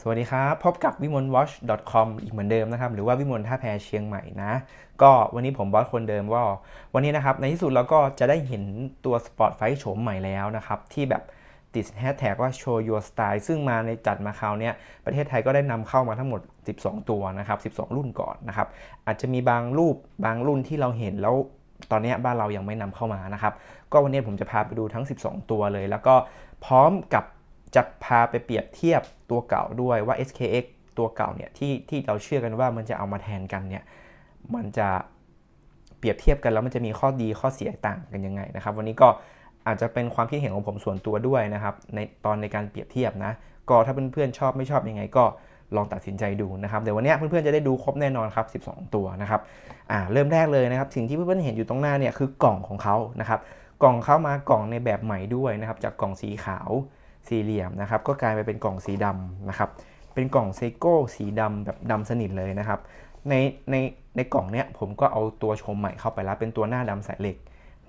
สวัสดีครับ พบกับวิมล watch com อีกเหมือนเดิมนะครับ หรือว่าวิมลท่าแพเชียงใหม่นะ ก็วันนี้ผมบอสคนเดิมว่า วันนี้นะครับ ในที่สุดเราก็จะได้เห็นตัว Sport Fight โฉมใหม่แล้วนะครับ ที่แบบติดแฮชแท็กว่า show your style ซึ่งมาในจัดมาคราวนี้ประเทศไทยก็ได้นำเข้ามาทั้งหมด 12 ตัวนะครับ 12 รุ่นก่อนนะครับ อาจจะมีบางรูปบางรุ่นที่เราเห็นแล้วตอนนี้บ้านเรายังไม่นำเข้ามานะครับ ก็วันนี้ผมจะพาไปดูทั้ง 12 ตัวเลย แล้วก็พร้อมกับ จะพาไปเปรียบเทียบตัวเก่าด้วยว่า SKX ตัวเก่าเนี่ยที่ที่เราเชื่อกันว่ามันจะเอามาแทนกันเนี่ยมันจะเปรียบเทียบกันแล้วมันจะมีข้อดีข้อเสียต่างกันยังไงนะครับ วันนี้ก็อาจจะเป็นความคิดเห็นของผมส่วนตัวด้วยนะครับ ในตอนในการเปรียบเทียบนะ ก็ถ้าเพื่อนๆชอบไม่ชอบยังไงก็ลองตัดสินใจดูนะครับเดี๋ยววันนี้เพื่อนๆจะได้ดูครบแน่นอนครับ 12 ตัวนะครับอ่าเริ่มแรกเลยนะครับ สิ่งที่เพื่อนๆเห็นอยู่ตรงหน้าเนี่ยคือกล่องของเขานะครับ กล่องเข้ามากล่องในแบบใหม่ด้วยนะครับ จากกล่องสีขาว สี่เหลี่ยมนะครับ ก็กลายไปเป็นกล่องสีดำนะครับ เป็นกล่องเซโก้สีดำแบบดำสนิทเลยนะครับ ในในในกล่องเนี้ยผมก็เอาตัวชมใหม่เข้าไปแล้วเป็นตัวหน้าดำสายเหล็ก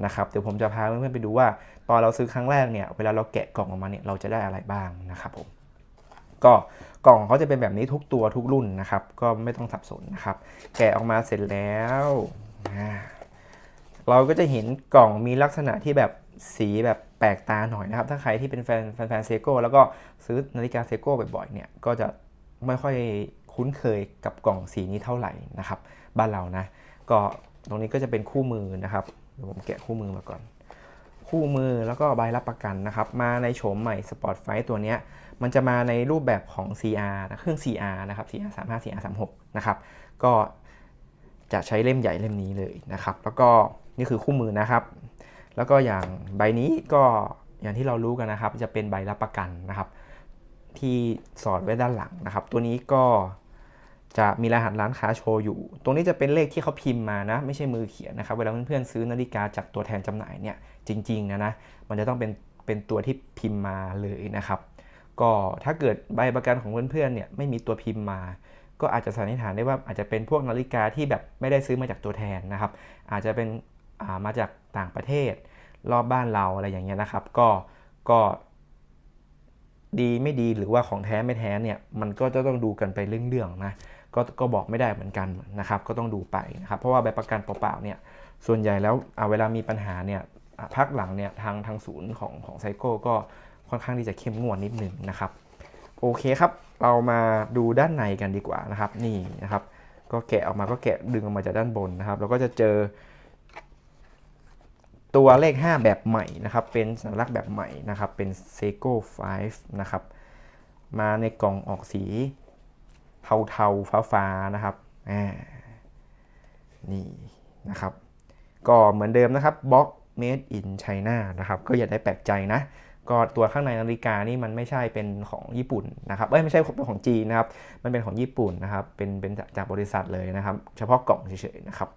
นะครับ เดี๋ยวผมจะพาเพื่อนๆไปดูว่า ตอนเราซื้อครั้งแรกเนี่ย เวลาเราแกะกล่องออกมาเนี่ย เราจะได้อะไรบ้างนะครับผม ก็กล่องเขาจะเป็นแบบนี้ทุกตัวทุกรุ่นนะครับ ก็ไม่ต้องสับสนนะครับ แกะออกมาเสร็จแล้ว เราก็จะเห็นกล่องมีลักษณะที่แบบ สีแบบแปลกตาหน่อยนะครับ ถ้าใครที่เป็นแฟนแฟนเซโก้แล้วก็ซื้อนาฬิกาเซโก้บ่อยๆเนี่ยก็จะไม่ค่อยคุ้นเคยกับกล่องสีนี้เท่าไหร่นะครับ บ้านเรานะ ก็ตรงนี้ก็จะเป็นคู่มือนะครับเดี๋ยวผมแกะคู่มือมาก่อน คู่มือแล้วก็ใบรับประกันนะครับ มาในโฉมใหม่ Sport Fight ตัวนี้มันจะมาในรูปแบบของ CR นะเครื่อง CR นะครับ CR 35 CR 36นะครับก็จะใช้เล่มใหญ่เล่มนี้เลยนะครับ แล้วก็นี่คือคู่มือนะครับ แล้วก็อย่างใบนี้ก็อย่างที่เรารู้กันนะครับ จะเป็นใบรับประกันนะครับ ที่สอดไว้ด้านหลังนะครับ ตัวนี้ก็จะมีรหัสร้านค้าโชว์อยู่ ตรงนี้จะเป็นเลขที่เขาพิมพ์มานะ ไม่ใช่มือเขียนนะครับ เวลาเพื่อนๆซื้อนาฬิกาจากตัวแทนจำหน่ายเนี่ยจริงๆนะนะ มันจะต้องเป็นเป็นตัวที่พิมพ์มาเลยนะครับ ก็ถ้าเกิดใบประกันของเพื่อนๆเนี่ยไม่มีตัวพิมพ์มา ก็อาจจะสันนิษฐานได้ว่าอาจจะเป็นพวกนาฬิกาที่แบบไม่ได้ซื้อมาจากตัวแทนนะครับ อาจจะเป็น มาจากต่างประเทศ รอบบ้านเราอะไรอย่างเงี้ยนะครับ ก็ก็ดีไม่ดีหรือว่าของแท้ไม่แท้เนี่ยมันก็จะต้องดูกันไปเรื่องๆนะก็ก็บอกไม่ได้เหมือนกันนะครับ ก็ต้องดูไปนะครับเพราะว่าใบประกันเปล่าๆเนี่ยส่วนใหญ่แล้วเวลามีปัญหาเนี่ยพักหลังเนี่ยทางทางศูนย์ของของไซโก้ก็ค่อนข้างที่จะเข้มงวดนิดหนึ่งนะครับ โอเคครับ เรามาดูด้านในกันดีกว่านะครับ นี่นะครับ ก็แกะออกมาก็แกะดึงออกมาจากด้านบนนะครับแล้วก็จะเจอ ตัวเลข 5 แบบใหม่นะครับ เป็นสัญลักษณ์แบบใหม่นะครับ เป็น Seiko 5 นะครับ มาในกล่องออกสีเทาๆฟ้าๆนะครับนี่นะครับ ก็เหมือนเดิมนะครับ Box Made in China นะครับ ก็อย่าได้แปลกใจนะ ก็ตัวข้างในนาฬิกานี่มันไม่ใช่เป็นของญี่ปุ่นนะครับ เอ้ยไม่ใช่เป็นของจีนนะครับ มันเป็นของญี่ปุ่นนะครับ เป็นเป็นจากบริษัทเลยนะครับ เฉพาะกล่องเฉยๆนะครับ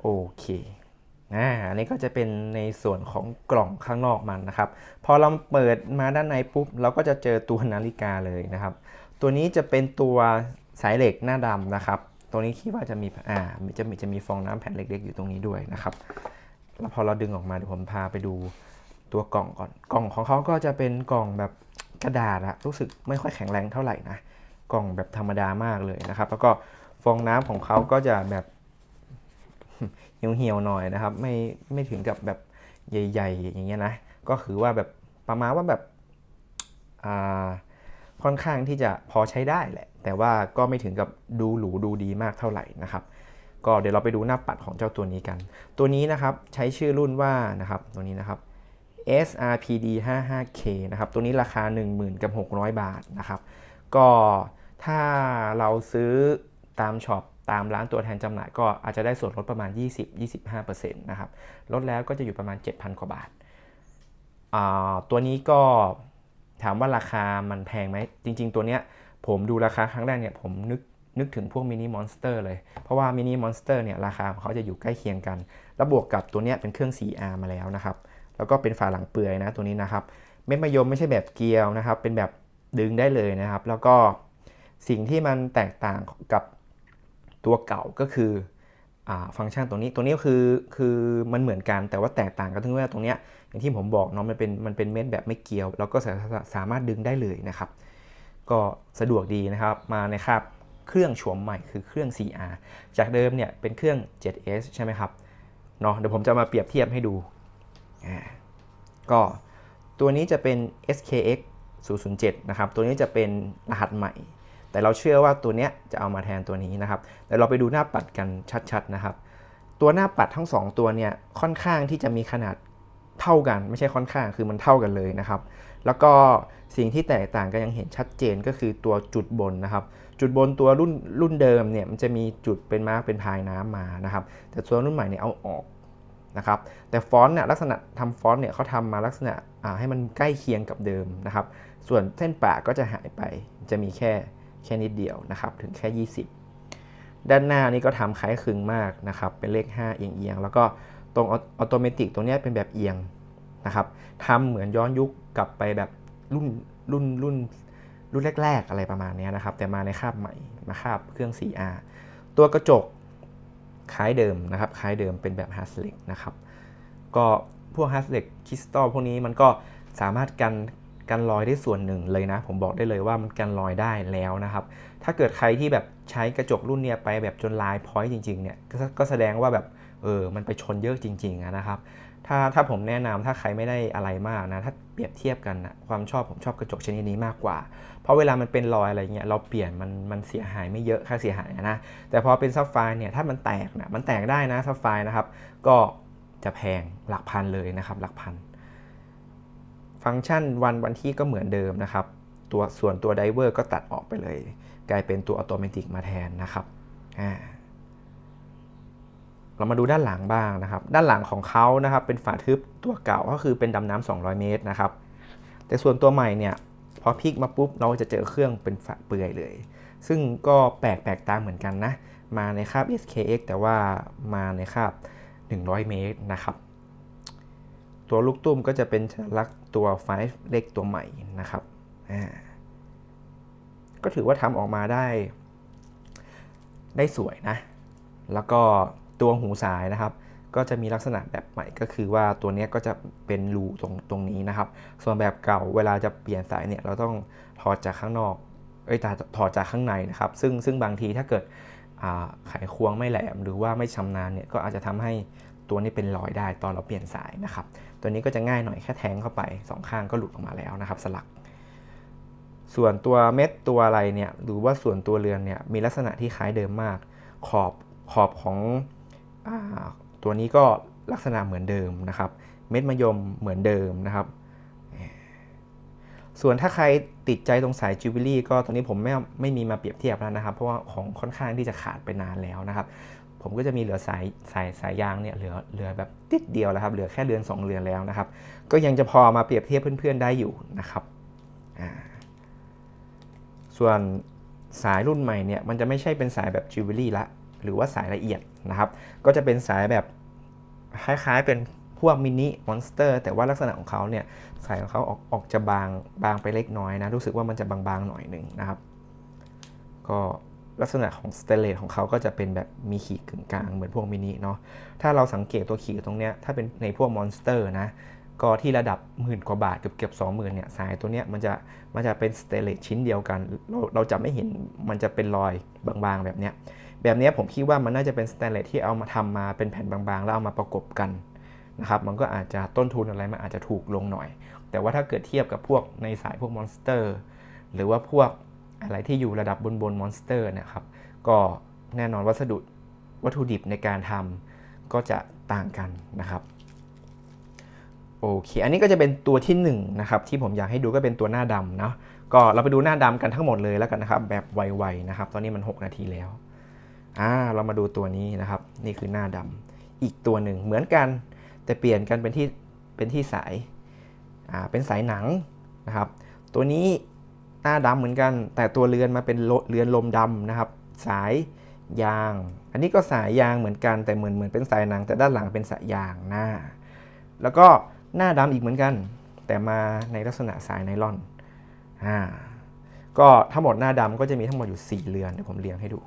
โอเค อ่าอันนี้ก็จะเป็นในส่วนของกล่องข้างนอกมันนะครับ พอเราเปิดมาด้านในปุ๊บ เราก็จะเจอตัวนาฬิกาเลยนะครับ ตัวนี้จะเป็นตัวสายเหล็กหน้าดำนะครับตัวนี้คิดว่าจะมีอ่าจะมีจะมีฟองน้ำแผ่นเล็กๆอยู่ตรงนี้ด้วยนะครับ แล้วพอเราดึงออกมาเดี๋ยวผมพาไปดูตัวกล่องก่อน กล่องของเขาก็จะเป็นกล่องแบบกระดาษอะรู้สึกไม่ค่อยแข็งแรงเท่าไหร่นะ กล่องแบบธรรมดามากเลยนะครับ แล้วก็ฟองน้ำของเขาก็จะแบบ เหี่ยวๆหน่อยนะครับ ไม่ไม่ถึงกับแบบใหญ่ ๆ อย่างเงี้ยนะ ก็คือว่าแบบประมาณว่าแบบอ่าค่อนข้างที่จะพอใช้ได้แหละ แต่ว่าก็ไม่ถึงกับดูหรูดูดีมากเท่าไหร่นะครับ ก็เดี๋ยวเราไปดูหน้าปัดของเจ้าตัวนี้กัน ตัวนี้นะครับใช้ชื่อรุ่นว่านะครับตัวนี้นะครับ SRPD 55K นะครับ ตัวนี้ราคา 10,000กับ600 บาทนะครับ ก็ถ้าเราซื้อตามช็อป ตามร้านตัวแทนจำหน่ายก็อาจจะได้ส่วนลดประมาณ 20-25%นะครับลดแล้วก็จะอยู่ประมาณ 7,000 กว่าบาท ตัวนี้ก็ถามว่าราคามันแพงไหม จริง ๆ ตัวเนี้ยผมดูราคาครั้งแรกเนี่ยผมนึกนึกถึงพวกมินิมอนสเตอร์เลย เพราะว่ามินิมอนสเตอร์เนี่ยราคาของเขาจะอยู่ใกล้เคียงกัน แล้วบวกกับตัวเนี้ยเป็นเครื่อง 4R มาแล้วนะครับ แล้วก็เป็นฝาหลังเปื่อยนะตัวนี้นะครับ เม็ดมะยมไม่ใช่แบบเกลียวนะครับ เป็นแบบดึงได้เลยนะครับ แล้วก็สิ่งที่มันแตกต่างกับ ตัวเก่าก็คืออฟังก์ชันตรงนี้ตัวนี้คือคือมันเหมือนกันแต่ว่าแตกต่างกันตรงที่ว่าตรงเนี้ยอย่างที่ผมบอกเนาะมันเป็นมันเป็นเม็ดแบบไม่เกลียว แล้วก็สาสามารถดึงได้เลยนะครับ ก็สะดวกดีนะครับมาในคาบเครื่องโฉมใหม่คือเครื่อง 4R จากเดิมเนี่ยเป็นเครื่อง 7S ใช่ไหมครับเนาะเดี๋ยวผมจะมาเปรียบเทียบให้ดูอ่าก็ตัวนี้จะเป็น SKX 007 นะครับ ตัวนี้จะเป็นรหัสใหม่ แต่เราเชื่อว่าตัวเนี้ยจะเอามาแทนตัวนี้นะครับแต่เราไปดูหน้าปัดกันชัดๆนะครับ ตัวหน้าปัดทั้ง 2 ตัวเนี่ยค่อนข้างที่จะมีขนาดเท่ากัน ไม่ใช่ค่อนข้างคือมันเท่ากันเลยนะครับ แล้วก็สิ่งที่แตกต่างกันยังเห็นชัดเจนก็คือตัวจุดบนนะครับ จุดบนตัวรุ่นรุ่นเดิมเนี่ยมันจะมีจุดเป็นมาร์กเป็นพายน้ำมานะครับ แต่ตัวรุ่นใหม่เนี่ยเอาออกนะครับ แต่ฟอนต์เนี่ยลักษณะทำฟอนต์เนี่ยเขาทำมาลักษณะให้มันใกล้เคียงกับเดิมนะครับ ส่วนเส้นปากก็จะหายไปจะมีแค่ แค่นิดเดียวนะครับถึงแค่ 20 ด้านหน้านี่ก็ทำคล้ายคลึงมากนะครับเป็นเลข 5 เอียงๆแล้วก็ตรงออโตเมติกตรงนี้เป็นแบบเอียงนะครับทำเหมือนย้อนยุคกลับไปแบบรุ่นรุ่นรุ่นรุ่นแรก ๆ อะไรประมาณนี้นะครับ แต่มาในคาบใหม่มาคาบเครื่อง 4R ตัวกระจกคล้ายเดิมนะครับคล้ายเดิมเป็นแบบฮาร์สเล็กนะครับก็พวกฮาร์สเล็กคริสตัลพวกนี้มันก็สามารถกัน กันรอยได้ส่วนหนึ่งเลยนะ ผมบอกได้เลยว่ามันกันรอยได้แล้วนะครับ ถ้าเกิดใครที่แบบใช้กระจกรุ่นเนี้ยไปแบบจนลายพอยต์จริงๆเนี่ยกก็แสดงว่าแบบเออมันไปชนเยอะจริงๆนะครับถ้าถ้าผมแนะนำถ้าใครไม่ได้อะไรมากนะถ้าเปรียบเทียบกันนะความชอบผมชอบกระจกชนิดนี้มากกว่า เพราะเวลามันเป็นรอยอะไรเงี้ยเราเปลี่ยนมันมันเสียหายไม่เยอะค่าเสียหายนะแต่พอเป็นซับไฟเนี่ยถ้ามันแตกนะมันแตกได้นะซับไฟนะครับ ก็จะแพงหลักพันเลยนะครับหลักพัน ฟังก์ชันวันวันที่ก็เหมือนเดิมนะครับ ตัวส่วนตัวไดเวอร์ก็ตัดออกไปเลย กลายเป็นตัวอัตโนมัติมาแทนนะครับอ่าเรามาดูด้านหลังบ้างนะครับ ด้านหลังของเขานะครับเป็นฝาทึบตัวเก่าก็คือเป็นดำน้ำ200 เมตรนะครับ แต่ส่วนตัวใหม่เนี่ยพอพลิกมาปุ๊บเราจะเจอเครื่องเป็นฝาเปื่อยเลย ซึ่งก็แปลกแปลกตาเหมือนกันนะ มาในคาบ SKX แต่ว่ามาในคาบ 100 เมตรนะครับ ตัวลูกตุ้มก็จะเป็นลักษ ตัว 5 เล็กตัวใหม่นะครับก็ถือว่าทำออกมาได้ ได้สวยนะ แล้วก็ตัวหูสายนะครับ ก็จะมีลักษณะแบบใหม่ก็คือว่าตัวนี้ก็จะเป็นรูตรงตรงนี้นะครับ ส่วนแบบเก่าเวลาจะเปลี่ยนสายเนี่ยเราต้องถอดจากข้างนอกเอ้ยถอดจากข้างในนะครับ ซึ่งซึ่งบางทีถ้าเกิดไขควงไม่แหลมหรือว่าไม่ชำนาญเนี่ยก็อาจจะทำให้ตัวนี้เป็นรอยได้ตอนเราเปลี่ยนสายนะครับ ตัวนี้ก็จะง่ายหน่อยแค่แทงเข้าไปสองข้างก็หลุดออกมาแล้วนะครับ สลัก ส่วนตัวเม็ดตัวอะไรเนี่ยหรือว่าส่วนตัวเรือนเนี่ยมีลักษณะที่คล้ายเดิมมาก ขอบขอบของอตัวนี้ก็ลักษณะเหมือนเดิมนะครับ เม็ดมะยมเหมือนเดิมนะครับ ส่วนถ้าใครติดใจตรงสายจิวเวลรี่ก็ตอนนี้ผมไม่ไม่มีมาเปรียบเทียบแล้วนะครับ เพราะว่าของค่อนข้างที่จะขาดไปนานแล้วนะครับ ผมก็จะมีเหลือสายสายสายยางเนี่ยเหลือเหลือแบบติดเดียวแล้วครับเหลือแค่เรือน 2 เรือนแล้วนะครับ ก็ยังจะพอมาเปรียบเทียบเพื่อนๆได้อยู่นะครับส่วนสายรุ่นใหม่เนี่ยมันจะไม่ใช่เป็นสายแบบจิวเวลรี่ละหรือว่าสายละเอียดนะครับ ก็จะเป็นสายแบบคล้ายๆเป็นพวกมินิมอนสเตอร์แต่ว่าลักษณะของเขาเนี่ยสายของเขาออกออกจะบางบางไปเล็กน้อยนะ รู้สึกว่ามันจะบางๆหน่อยหนึ่งนะครับ ก็ ลักษณะของสเตเลตของเขาก็จะเป็นแบบมีขีดกึ่งกลางเหมือนพวกมินิเนาะถ้าเราสังเกตตัวขีดตรงเนี้ยถ้าเป็นในพวกมอนสเตอร์นะก็ที่ระดับหมื่นกว่าบาทเกือบเกือบสองหมื่นเนี่ยสายตัวเนี้ยมันจะมันจะเป็นสเตเลตชิ้นเดียวกัน เราเราจะไม่เห็นมันจะเป็นรอยบางๆแบบเนี้ยแบบนี้ผมคิดว่ามันน่าจะเป็นสแตนเลสที่เอามาทำมาเป็นแผ่นบางๆ แล้วเอามาประกบกันนะครับมันก็อาจจะต้นทุนอะไรมันอาจจะถูกลงหน่อย แต่ว่าถ้าเกิดเทียบกับพวกในสายพวกมอนสเตอร์ หรือว่าพวก อะไรที่อยู่ระดับบนบนมอนสเตอร์นะครับ ก็แน่นอนวัสดุวัตถุดิบในการทำก็จะต่างกันนะครับโอเค อันนี้ก็จะเป็นตัวที่1นนะครับที่ผมอยากให้ดูก็เป็นตัวหน้าดำเนาะก็เราไปดูหน้าดำกันทั้งหมดเลยแล้วกันนะครับ แบบไวๆนะครับ ตอนนี้มัน 6 นาทีแล้วอ่าเรามาดูตัวนี้นะครับ นี่คือหน้าดำอีกตัวหนึ่งเหมือนกัน แต่เปลี่ยนกันเป็นที่เป็นที่สายอ่าเป็นสายหนังนะครับ ตัวนี้ หน้าดำเหมือนกัน แต่ตัวเรือนมาเป็นเรือนลมดำนะครับ สายยาง อันนี้ก็สายยางเหมือนกัน แต่เหมือนเหมือนเป็นสายหนังแต่ด้านหลังเป็นสายยางหน้า แล้วก็หน้าดำอีกเหมือนกัน แต่มาในลักษณะสายไนลอนอ่าก็ทั้งหมดหน้าดำก็จะมีทั้งหมดอยู่ 4 เรือนเดี๋ยวผมเรียงให้ดู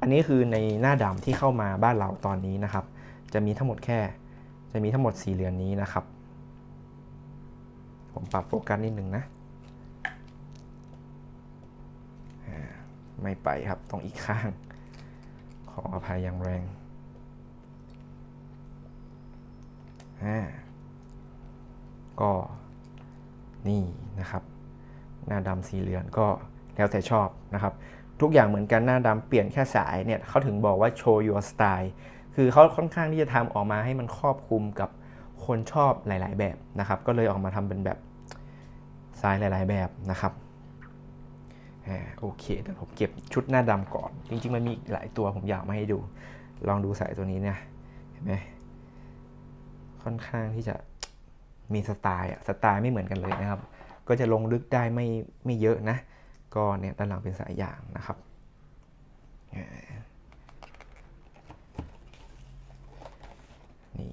อันนี้คือในหน้าดำที่เข้ามาบ้านเราตอนนี้นะครับ จะมีทั้งหมดแค่ จะมีทั้งหมด 4 เรือนนี้นะครับ ผมปรับโฟกัสนิดหนึ่งนะ ไม่ไปครับต้องอีกข้าง ขออภัยอย่างแรงก็นี่นะครับ หน้าดำสีเหลืองก็แล้วแต่ชอบนะครับ ทุกอย่างเหมือนกันหน้าดำเปลี่ยนแค่สายเนี่ยเขาถึงบอกว่า show your style คือเขาค่อนข้างที่จะทำออกมาให้มันครอบคลุมกับ คนชอบหลาย ๆ แบบนะครับ ก็เลยออกมาทำเป็นแบบสายหลาย ๆ แบบนะครับอ่าโอเคเดี๋ยวผมเก็บชุดหน้าดำก่อน จริง ๆ มันมีอีกหลายตัวผมอยากมาให้ดู ลองดูสายตัวนี้เนี่ยเห็นไหมค่อนข้างที่จะมีสไตล์อะสไตล์ไม่เหมือนกันเลยนะครับ ก็จะลงลึกได้ไม่ไม่เยอะนะ ก็เนี่ยด้านหลังเป็นสายยางนะครับอ่านี่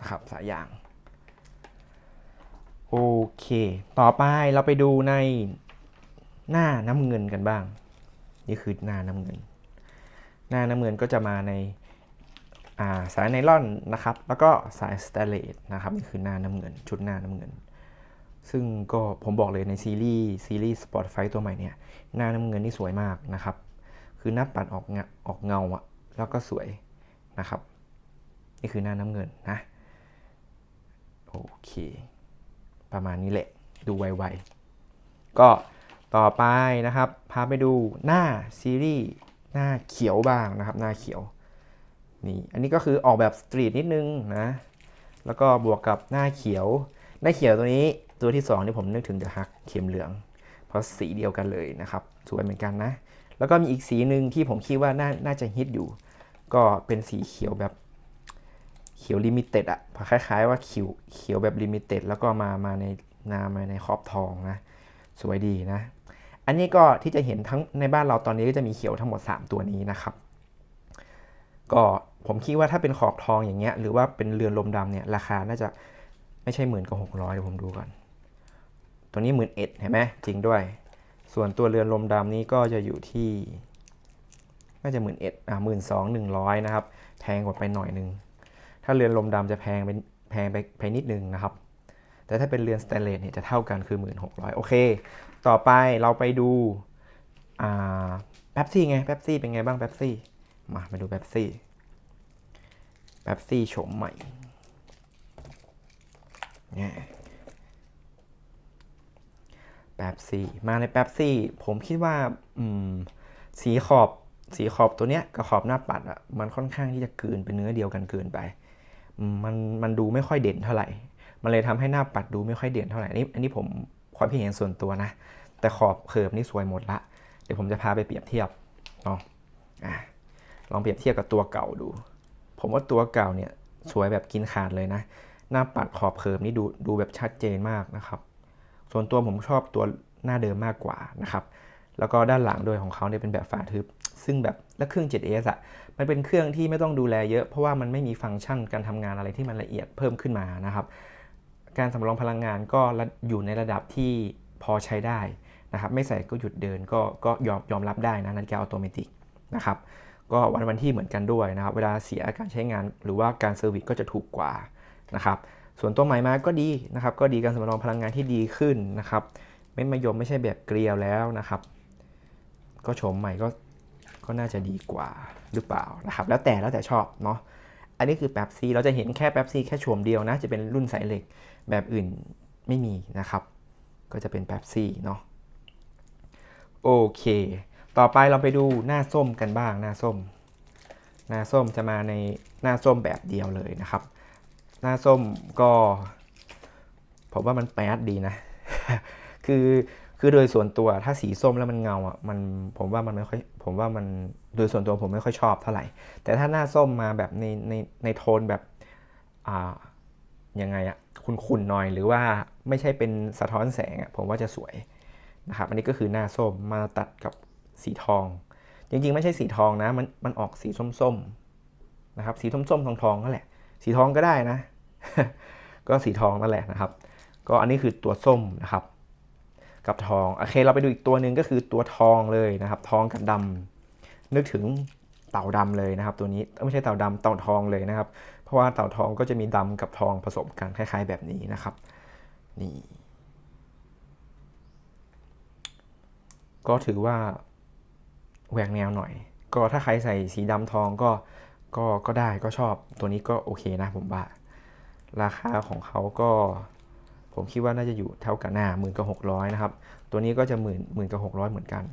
นะครับสายยางโอเค ต่อไปเราไปดูในหน้าน้ำเงินกันบ้าง นี่คือหน้าน้ำเงิน หน้าน้ำเงินก็จะมาในาสายไนล่อนนะครับ แล้วก็สายสแตเลสนะครับนี่คือหน้าน้ำเงิน ชุดหน้าน้ำเงิน ซึ่งก็ผมบอกเลยในซีรีส์ซีรีส์สปอร์ตไฟตัวใหม่เนี่ย หน้าน้ำเงินนี่สวยมากนะครับ คือหน้าปัดออกเงาออกเงาอะแล้วก็สวยนะครับ นี่คือหน้าน้ำเงินนะ โอเค ประมาณนี้แหละ ดูไวๆ ก็ต่อไปนะครับ พาไปดูหน้าซีรีส์หน้าเขียวบ้างนะครับ หน้าเขียวนี่อันนี้ก็คือออกแบบสตรีทนิดนึงนะ แล้วก็บวกกับหน้าเขียว หน้าเขียวตัวนี้ตัวที่2ที่ผมนึกถึงเดอะฮักเข็มเหลือง เพราะสีเดียวกันเลยนะครับสวยเหมือนกันนะ แล้วก็มีอีกสีหนึ่งที่ผมคิดว่าน่าน่าจะฮิตอยู่ ก็เป็นสีเขียวแบบ เขียวลิมิเต็ดอะคล้ายๆว่าเขียวเขียวแบบลิมิเต็ดแล้วก็มามาในนามาในขอบทองนะ สวยดีนะ อันนี้ก็ที่จะเห็นทั้งในบ้านเราตอนนี้ก็จะมีเขียวทั้งหมด 3 ตัวนี้นะครับ ก็ผมคิดว่าถ้าเป็นขอบทองอย่างเงี้ย หรือว่าเป็นเรือนลมดำเนี่ยราคาน่าจะไม่ใช่หมื่นกับหกร้อยเดี๋ยวผมดูก่อน ตัวนี้หมื่นเอ็ดเห็นไหมจริงด้วย ส่วนตัวเรือนลมดำนี้ก็จะอยู่ที่น่าจะหมื่นเอ็ดอะหมื่นสองหนึ่งร้อยนะครับ แพงกว่าไปหน่อยนึง ถ้าเรือนลมดำจะแพงเป็นแพงไปไปนิดนึงนะครับ แต่ถ้าเป็นเรือนสแตนเลสเนี่ยจะเท่ากันคือ 1,600 โอเค ต่อไปเราไปดูอ่าแป๊บซี่ไงแป๊บซี่เป็นไงบ้างแป๊บซี่ มามาดูแป๊บซี่แป๊บซี่โฉมใหม่เนี่ยแป๊บซี่มาในแป๊บซี่ ผมคิดว่าสีขอบสีขอบตัวเนี้ยกับขอบหน้าปัดอะมันค่อนข้างที่จะกลืนเป็นเนื้อเดียวกันเกินไป มันมันดูไม่ค่อยเด่นเท่าไหร่ มันเลยทำให้หน้าปัดดูไม่ค่อยเด่นเท่าไหร่นนี้อันนี้ผมความคิดเห็นส่วนตัวนะ แต่ขอบเคิร์ฟนี่สวยหมดละ เดี๋ยวผมจะพาไปเปรียบเทียบเนาะอะลองเปรียบเทียบกับตัวเก่าดู ผมว่าตัวเก่าเนี่ยสวยแบบกินขาดเลยนะ หน้าปัดขอบเคิร์ฟนี่ดูดูแบบชัดเจนมากนะครับ ส่วนตัวผมชอบตัวหน้าเดิมมากกว่านะครับ แล้วก็ด้านหลังโดยของเขาเนี่ยเป็นแบบฝาทึบ ซึ่งแบบ และเครื่อง 7S อะมันเป็นเครื่องที่ไม่ต้องดูแลเยอะ เพราะว่ามันไม่มีฟังก์ชันการทำงานอะไรที่มันละเอียดเพิ่มขึ้นมานะครับ การสำรองพลังงานก็อยู่ในระดับที่พอใช้ได้นะครับไม่ใส่ก็หยุดเดินก็ก็ยอมยอมรับได้นะนาฬิกาอัตโนมัตินะครับก็วันวันที่เหมือนกันด้วยนะครับ เวลาเสียการใช้งานหรือว่าการเซอร์วิสก็จะถูกกว่านะครับส่วนตัวใหม่มาก็ดีนะครับ ก็ดีการสำรองพลังงานที่ดีขึ้นนะครับเม็ดมะยมไม่ใช่แบบเกลียวแล้วนะครับ ก็โฉมใหม่ก็ ก็น่าจะดีกว่าหรือเปล่านะครับ แล้วแต่แล้วแต่ชอบเนาะอันนี้คือแป๊บซีเราจะเห็นแค่แป๊บซีแค่โฉมเดียวนะ จะเป็นรุ่นสายเหล็กแบบอื่นไม่มีนะครับ ก็จะเป็นแป๊บซีเนาะโอเค ต่อไปเราไปดูหน้าส้มกันบ้างหน้าส้ม หน้าส้มจะมาในหน้าส้มแบบเดียวเลยนะครับ หน้าส้มก็ผมว่ามันแป๊ดดีนะ คือ คือโดยส่วนตัวถ้าสีส้มแล้วมันเงาอะมันผมว่ามันไม่ค่อยผมว่ามันโดยส่วนตัวผมไม่ค่อยชอบเท่าไหร่ แต่ถ้าหน้าส้มมาแบบในในในโทนแบบอ่ายังไงอะคุณๆหน่อยหรือว่าไม่ใช่เป็นสะท้อนแสงอะผมว่าจะสวยนะครับอันนี้ก็คือหน้าส้มมาตัดกับสีทอง จริงๆ ไม่ใช่สีทองนะมันมันออกสีส้มๆนะครับสีส้มๆทองๆนั่นแหละ สีทองก็ได้นะ ก็สีทองนั่นแหละนะครับ ก็อันนี้คือตัวส้มนะครับ กับทองโอเคเราไปดูอีกตัวหนึ่งก็คือตัวทองเลยนะครับ ทองกับดำนึกถึงเต่าดำเลยนะครับ ตัวนี้ไม่ใช่เต่าดำเต่าทองเลยนะครับ เพราะว่าเต่าทองก็จะมีดำกับทองผสมกันคล้าย ๆ แบบนี้นะครับนี่ก็ถือว่าแหวกแนวหน่อย ก็ถ้าใครใส่สีดำทองก็ก็ก็ได้ก็ชอบตัวนี้ก็โอเคนะผมว่า ราคาของเขาก็ ผมคิดว่าน่าจะอยู่เท่ากันหน้าหมื่นกับหกร้อยนะครับ ตัวนี้ก็จะหมื่นหมื่นกับหกร้อยเหมือนกัน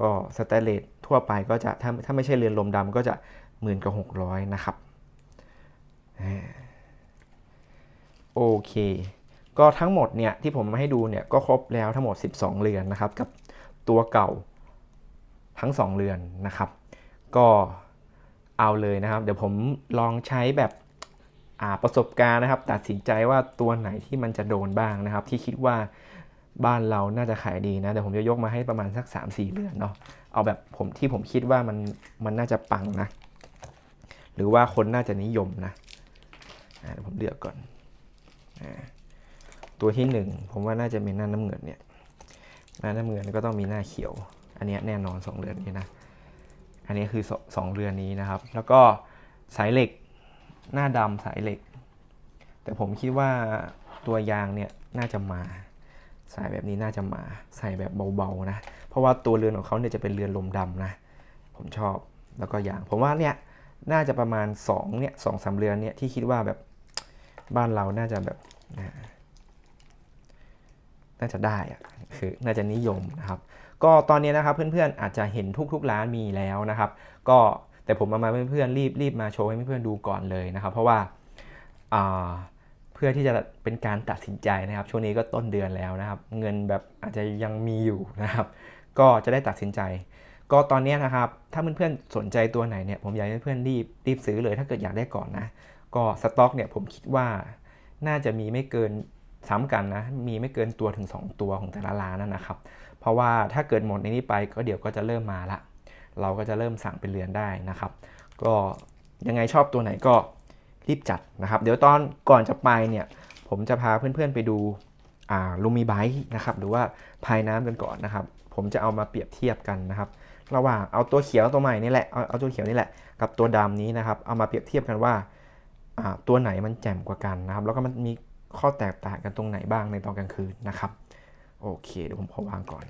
ก็สแตนเลสทั่วไปก็จะถ้าถ้าไม่ใช่เรือนลมดำก็จะหมื่นกับหกร้อยนะครับโอเค ก็ทั้งหมดเนี่ยที่ผมมาให้ดูเนี่ยก็ครบแล้วทั้งหมด 12 เรือนนะครับกับตัวเก่าทั้ง 2 เรือนนะครับ ก็เอาเลยนะครับ เดี๋ยวผมลองใช้แบบ ประสบการณ์นะครับตัดสินใจว่าตัวไหนที่มันจะโดนบ้างนะครับ ที่คิดว่าบ้านเราน่าจะขายดีนะเดี๋ยวผมจะยกมาให้ประมาณสัก 3-4เรือนเนาะเอาแบบผมที่ผมคิดว่ามันมันน่าจะปังนะ หรือว่าคนน่าจะนิยมนะเดี๋ยวผมเลือกก่อนอตัวที่หนึ่งผมว่าน่าจะเป็นหน้าน้ำเงินเนี่ยหน้าน้ำเงินก็ต้องมีหน้าเขียว อันนี้แน่นอน 2 เรือนนี้นะ อันนี้คือสองเรือนนี้นะครับ แล้วก็สายเหล็ก หน้าดำสายเหล็ก แต่ผมคิดว่าตัวยางเนี่ยน่าจะมา สายแบบนี้น่าจะมา ใส่แบบเบาๆนะ เพราะว่าตัวเรือนของเขาเนี่ยจะเป็นเรือนลมดำนะ ผมชอบแล้วก็ยาง ผมว่าเนี่ยน่าจะประมาณ2เนี่ยสองสาเรือนเนี่ยที่คิดว่าแบบบ้านเราน่าจะแบบน่าจะได้อะคือน่าจะนิยมนะครับ ก็ตอนนี้นะครับเพื่อนๆอาจจะเห็นทุกๆร้านมีแล้วนะครับ ก็ แต่ผมมามาเพื่อนๆรีบรีบมาโชว์ให้เพื่อนๆดูก่อนเลยนะครับ เพราะว่าเพื่อที่จะเป็นการตัดสินใจนะครับ ช่วงนี้ก็ต้นเดือนแล้วนะครับ เงินแบบอาจจะยังมีอยู่นะครับ ก็จะได้ตัดสินใจ ก็ตอนนี้นะครับ ถ้าเพื่อนๆสนใจตัวไหนเนี่ยผมอยากให้เพื่อนรีบรีบซื้อเลย ถ้าเกิดอยากได้ก่อนนะ ก็สต็อกเนี่ยผมคิดว่าน่าจะมีไม่เกินซ้ำกันนะ มีไม่เกินตัวถึง 2 ตัวของแต่ละร้านนะครับ เพราะว่าถ้าเกิดหมดในนี้ไปก็เดี๋ยวก็จะเริ่มมาละ เราก็จะเริ่มสั่งเป็นเรือนได้นะครับ ก็ยังไงชอบตัวไหนก็รีบจัดนะครับ เดี๋ยวตอนก่อนจะไปเนี่ย ผมจะพาเพื่อนๆไปดูลูมีไบค์นะครับ หรือว่าภายน้ำกันก่อนนะครับ ผมจะเอามาเปรียบเทียบกันนะครับ ระหว่างเอาตัวเขียวตัวใหม่นี่แหละเอาเอาตัวเขียวนี่แหละกับตัวดำนี้นะครับ เอามาเปรียบเทียบกันว่าตัวไหนมันแจ่มกว่ากันนะครับ แล้วก็มันมีข้อแตกต่างกันตรงไหนบ้างในตอนกลางคืนนะครับ โอเคเดี๋ยวผมขอวางก่อน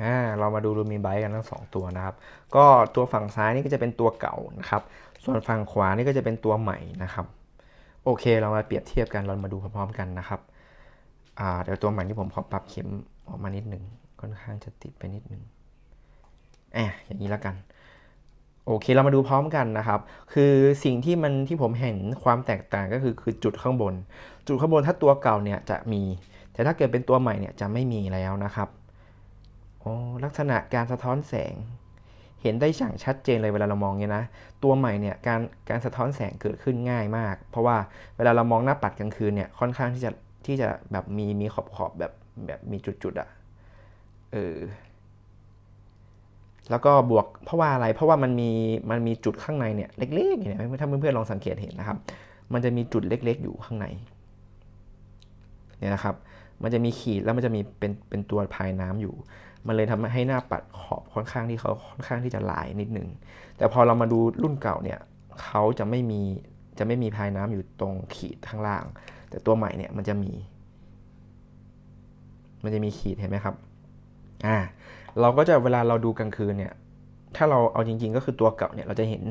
อ่าเรามาดูลูมินไบกันทั้ง 2 ตัวนะครับ ก็ตัวฝั่งซ้ายนี่ก็จะเป็นตัวเก่านะครับ ส่วนฝั่งขวานี่ก็จะเป็นตัวใหม่นะครับ โอเคเรามาเปรียบเทียบกันเรามาดูพร้อมๆกันนะครับอ่าเดี๋ยวตัวใหม่ที่ผมขอปรับเข็มออกมานิดหนึ่งค่อนข้างจะติดไปนิดหนึ่งแอบอย่างนี้แล้วกัน โอเคเรามาดูพร้อมกันนะครับ คือสิ่งที่มันที่ผมเห็นความแตกต่างก็คือคือจุดข้างบน จุดข้างบนถ้าตัวเก่าเนี่ยจะมี แต่ถ้าเกิดเป็นตัวใหม่เนี่ยจะไม่มีแล้วนะครับ โอ้ลักษณะการสะท้อนแสง เห็นได้อย่างชัดเจนเลยเวลาเรามองเนี่ยนะ ตัวใหม่เนี่ยการการสะท้อนแสงเกิดขึ้นง่ายมาก เพราะว่าเวลาเรามองหน้าปัดกลางคืนเนี่ยค่อนข้างที่จะที่จะแบบมีมีขอบขอบแบบแบบมีจุดๆอะ่ะเออแล้วก็บวกเพราะว่าอะไรเพราะว่ามันมีมันมีจุดข้างในเนี่ยเล็กๆเนี่ยถ้าเพื่อนๆลองสังเกตเห็นนะครับ มันจะมีจุดเล็กๆ อยู่ข้างในเนี่ยนะครับ มันจะมีขีดแล้วมันจะมีเป็นเป็นตัวภายน้ำอยู่ มันเลยทำให้หน้าปัดขอบค่อนข้างที่เขาค่อนข้างที่จะลายนิดนึง แต่พอเรามาดูรุ่นเก่าเนี่ยเขาจะไม่มีจะไม่มีภายน้ำอยู่ตรงขีดข้างล่าง แต่ตัวใหม่เนี่ยมันจะมี มันจะมีขีดเห็นไหมครับอ่าเราก็จะเวลาเราดูกลางคืนเนี่ย ถ้าเราเอาจริง ๆ ก็คือตัวเก่าเนี่ยเราจะเห็น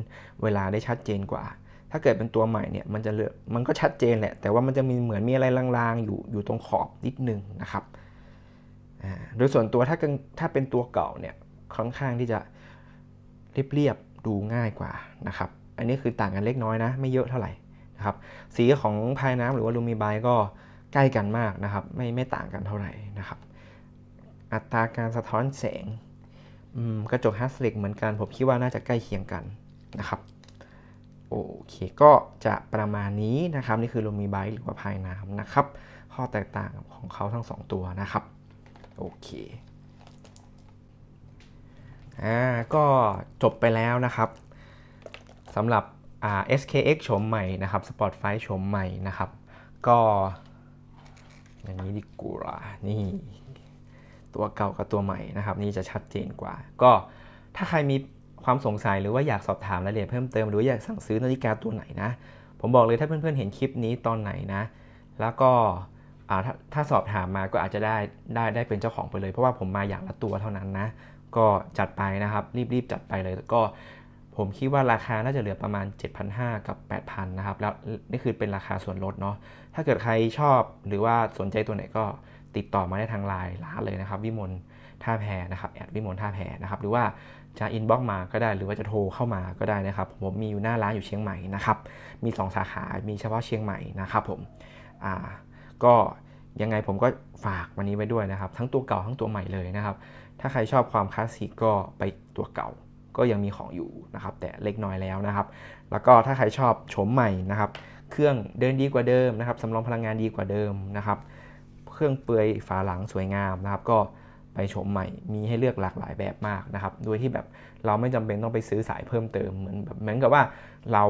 เวลาได้ชัดเจนกว่า ถ้าเกิดเป็นตัวใหม่เนี่ยมันจะเลือกมันก็ชัดเจนแหละ แต่ว่ามันจะมีเหมือนมีอะไรลางๆอยู่อยู่ตรงขอบนิดนึงนะครับ โดยส่วนตัวถ้าถ้าเป็นตัวเก่าเนี่ยค่อนข้างที่จะเรียบๆดูง่ายกว่านะครับ อันนี้คือต่างกันเล็กน้อยนะ ไม่เยอะเท่าไหร่นะครับสีของภายน้ำหรือว่าลูมิบายก็ใกล้กันมากนะครับ ไม่ไม่ต่างกันเท่าไหร่นะครับ อัตราการสะท้อนแสงกระจกฮัสเล็กเหมือนกัน ผมคิดว่าน่าจะใกล้เคียงกันนะครับโอเคก็จะประมาณนี้นะครับ นี่คือลูมิไบหรือว่าภายน้ำนะครับ ข้อแตกต่างของเขาทั้ง 2 ตัวนะครับ โอเค อ่า ก็จบไปแล้วนะครับสำหรับอ่า SKX โฉมใหม่นะครับ Sport f i โฉมใหม่นะครับ ก็ อย่างนี้ดีกว่านี่ ตัวเก่ากับตัวใหม่นะครับ นี่จะชัดเจนกว่า ก็ถ้าใครมีความสงสัยหรือว่าอยากสอบถามรายละเอียดเพิ่มเติมหรืออยากสั่งซื้อนาฬิกาตัวไหนนะ ผมบอกเลยถ้าเพื่อนๆเห็นคลิปนี้ตอนไหนนะ แล้วก็ ถ้าถ้าสอบถามมาก็อาจจะได้ได้ได้เป็นเจ้าของไปเลย เพราะว่าผมมาอย่างละตัวเท่านั้นนะ ก็จัดไปนะครับ รีบๆจัดไปเลยก็ผมคิดว่าราคาน่าจะเหลือประมาณ 7,500 กับ 8,000 นะครับ แล้วนี่คือเป็นราคาส่วนลดเนาะ ถ้าเกิดใครชอบหรือว่าสนใจตัวไหนก็ติดต่อมาได้ทางไลน์ร้านเลยนะครับ วิมลท่าแพนะครับแอดวิมลท่าแพนะครับ หรือว่าจะอินบ็อกมาก็ได้ หรือว่าจะโทรเข้ามาก็ได้นะครับ ผมมีอยู่หน้าร้านอยู่เชียงใหม่นะครับ มี 2 สาขา มีเฉพาะเชียงใหม่นะครับผม อ่า ก็ยังไงผมก็ฝากวันนี้ไว้ด้วยนะครับ ทั้งตัวเก่าทั้งตัวใหม่เลยนะครับ ถ้าใครชอบความคลาสสิกก็ไปตัวเก่าก็ยังมีของอยู่นะครับ แต่เล็กน้อยแล้วนะครับ แล้วก็ถ้าใครชอบโฉมใหม่นะครับ เครื่องเดินดีกว่าเดิมนะครับสำรองพลังงานดีกว่าเดิมนะครับ เครื่องเปลือยฝาหลังสวยงามนะครับ ก็ไปโฉมใหม่มีให้เลือกหลากหลายแบบมากนะครับ โดยที่แบบเราไม่จำเป็นต้องไปซื้อสายเพิ่มเติมเหมือนแบบเหมือนกับว่าเรา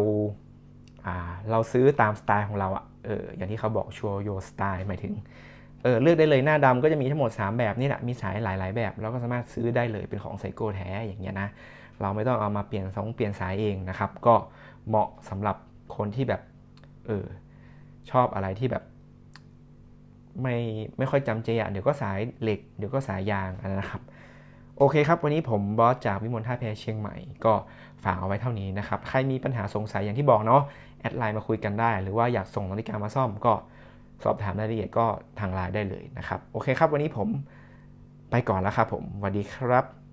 เราซื้อตามสไตล์ของเราอะเอออย่างที่เขาบอกชัวโยสไตล์หมายถึงเออเลือกได้เลยหน้าดำก็จะมีทั้งหมด 3 แบบนี่แหละมีสายหลาย ๆ แบบเราก็สามารถซื้อได้เลยเป็นของไซโก้แท้อย่างเงี้ยนะเราไม่ต้องเอามาเปลี่ยนสองเปลี่ยนสายเองนะครับ ก็เหมาะสำหรับคนที่แบบเออชอบอะไรที่แบบ ไม่ไม่ค่อยจำเจอะเดี๋ยวก็สายเหล็กเดี๋ยวก็สายยางอันนั้นะครับ โอเคครับ วันนี้ผมบอสจากวิมลท่าแพเชียงใหม่ ก็ฝากเอาไว้เท่านี้นะครับ ใครมีปัญหาสงสัยอย่างที่บอกเนาะ ดไลน์มาคุยกันได้ หรือว่าอยากส่งนาฬิกามาซ่อมก็สอบถามรายละเอียดก็ทางไลน์ได้เลยนะครับ โอเคครับ วันนี้ผมไปก่อนแล้วครับผมสวัสดีครับ